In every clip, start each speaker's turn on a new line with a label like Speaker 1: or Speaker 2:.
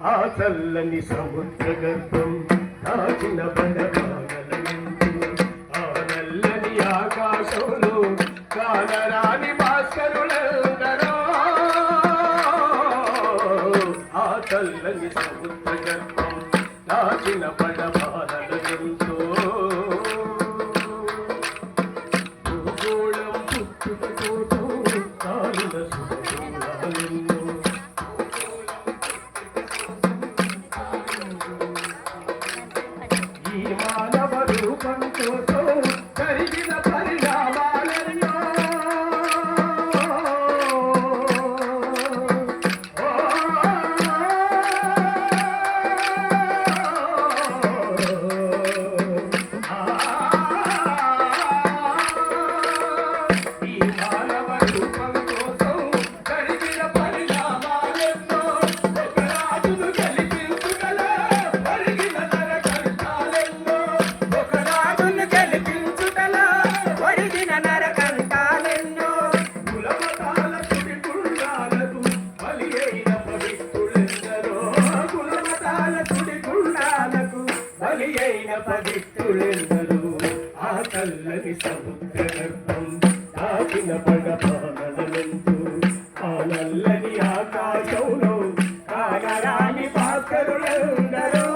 Speaker 1: ఆ చల్లని సముద్ర గర్భం దాచిన బడబాగలందు ఆ నల్లని ఆకాశంలో కానరాని భాస్కరులందరూ. ఆ చల్లని సముద్ర గర్భం దాచిన బడబాగలందు భూగోళం పుట్టుకతోటూ మానవ కరిగిన పవిత్రులెందరో ఆ కల్లని సముద్ర గర్భం దాచిన పడపాలనందు ఆ నల్లని ఆకాశంలో కాగరాని భాస్కరులందరో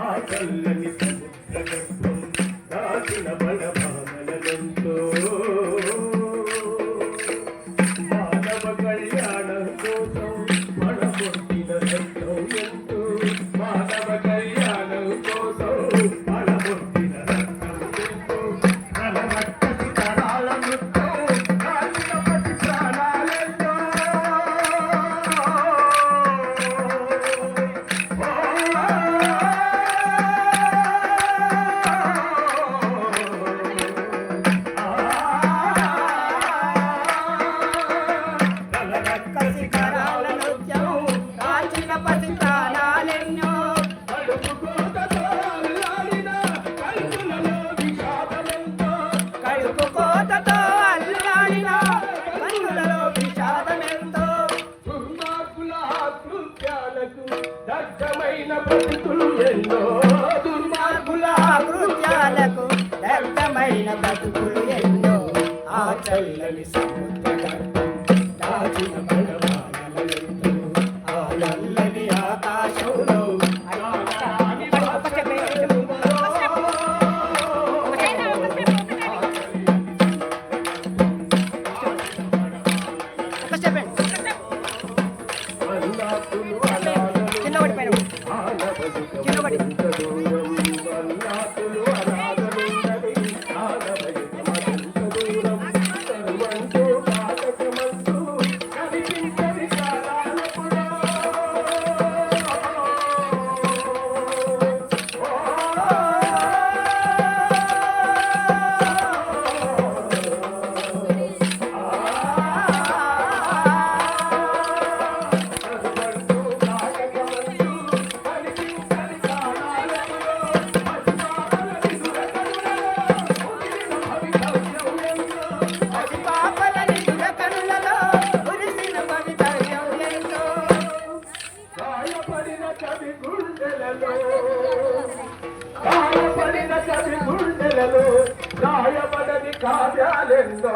Speaker 1: ఆ కల్లని సముద్ర గర్భం దాచిన పడపాలనందు మానవ కళ్యాణం కోసం మన పొట్టిన
Speaker 2: దాచిన బతుకులు ఎన్నో ఆ చల్లని సముద్ర
Speaker 1: దాచిన ఆ నల్లని కావ్యాలెందో